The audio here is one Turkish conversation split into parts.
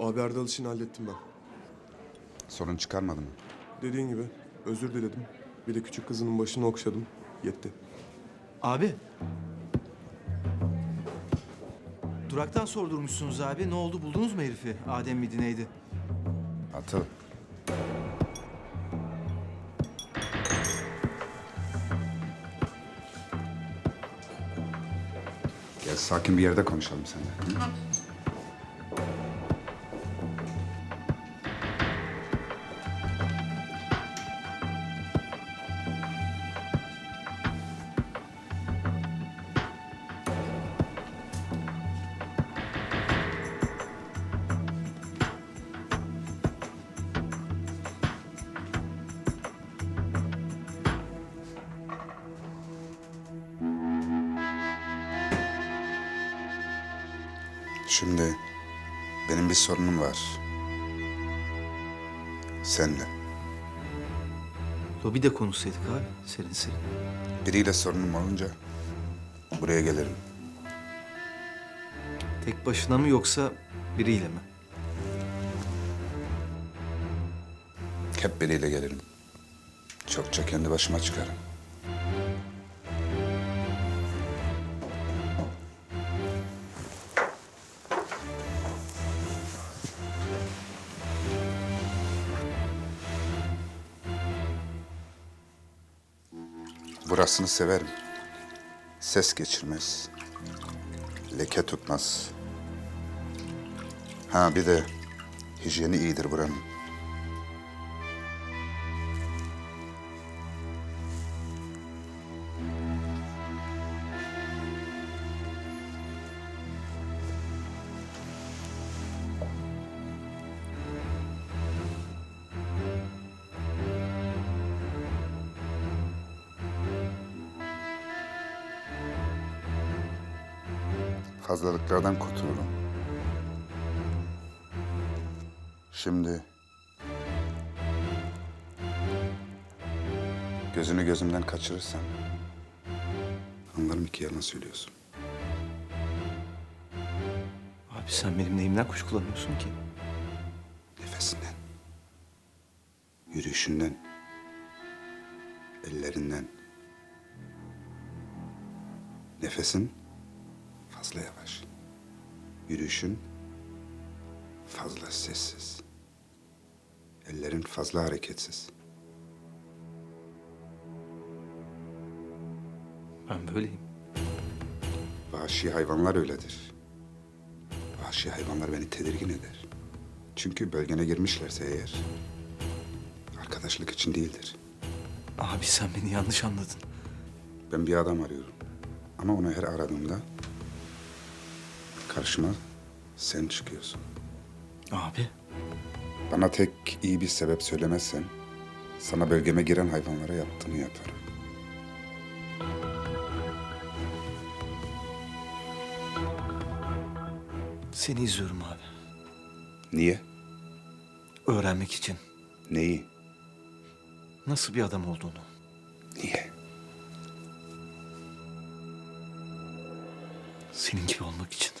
Abi Erdal işini hallettim ben. Sorun çıkarmadı mı? Dediğin gibi özür diledim. Bir de küçük kızının başını okşadım. Yetti. Abi. Duraktan sordurmuşsunuz abi. Ne oldu buldunuz mu herifi? Adem miydi neydi? Atıl. Gel sakin bir yerde konuşalım seninle. hı? Şimdi benim bir sorunum var. Seninle. Lobide konuşsaydık abi. Serin serin. Biriyle sorunum olunca buraya gelirim. Tek başına mı yoksa biriyle mi? Hep biriyle gelirim. Çokça kendi başıma çıkarım. Burasını severim. Ses geçirmez. Leke tutmaz. Ha bir de hijyeni iyidir buranın. Fazlalıklardan kurtulurum. Şimdi gözünü gözümden kaçırırsan anlarım ki yalan söylüyorsun. Abi sen benim neyimden kuşkulanıyorsun ki? Nefesinden, yürüyüşünden, ellerinden. Nefesin fazla yavaş. Yürüyüşün fazla sessiz. Ellerin fazla hareketsiz. Ben böyleyim. Vahşi hayvanlar öyledir. Vahşi hayvanlar beni tedirgin eder. Çünkü bölgene girmişlerse eğer arkadaşlık için değildir. Abi sen beni yanlış anladın. Ben bir adam arıyorum. Ama onu her aradığımda karşıma sen çıkıyorsun. Abi. Bana tek iyi bir sebep söylemezsen sana bölgeme giren hayvanlara yaptığını yaparım. Seni izliyorum abi. Niye? Öğrenmek için. Neyi? Nasıl bir adam olduğunu. Niye? Senin gibi olmak için.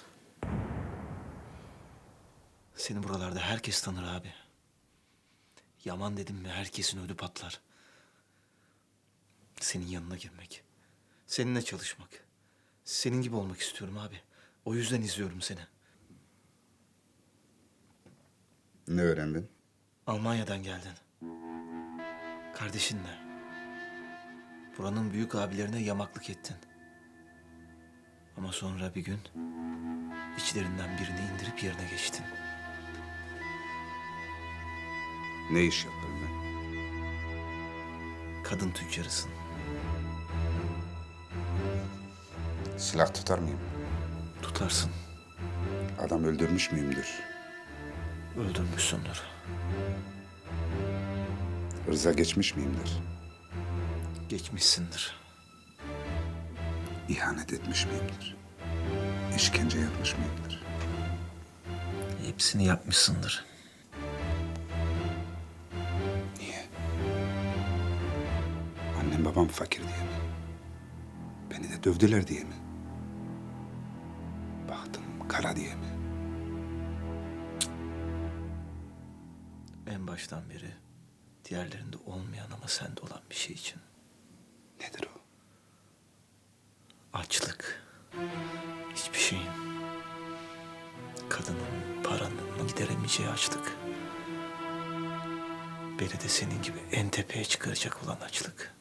Seni buralarda herkes tanır abi. Yaman dedim mi herkesin ödü patlar. Senin yanına girmek. Seninle çalışmak. Senin gibi olmak istiyorum abi. O yüzden izliyorum seni. Ne öğrendin? Almanya'dan geldin. Kardeşinle. Buranın büyük abilerine yamaklık ettin. Ama sonra bir gün içlerinden birini indirip yerine geçtin. Ne iş yaparım ben? Kadın tüccarısın. Silah tutar mıyım? Tutarsın. Adam öldürmüş müyümdür? Öldürmüşsündür. Rıza geçmiş miyimdir? Geçmişsindir. İhanet etmiş miyimdir? İşkence yapmış mıyımdır? Hepsini yapmışsındır. Fakir diye mi? Beni de dövdüler diye mi? Bahtım kara diye mi? Cık. baştan beri diğerlerinde olmayan ama sende olan bir şey için. Nedir o? Açlık. Hiçbir şeyin. Kadının, paranın gideremeyeceği açlık. Beni de senin gibi en tepeye çıkaracak olan açlık.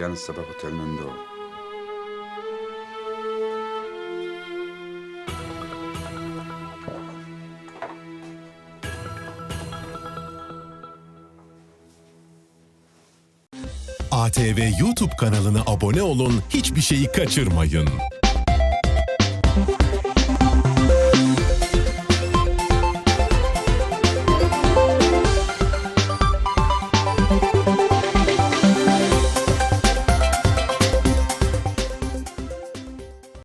Yarın sabah otelin önünde ol. ATV YouTube kanalına abone olun, hiçbir şeyi kaçırmayın.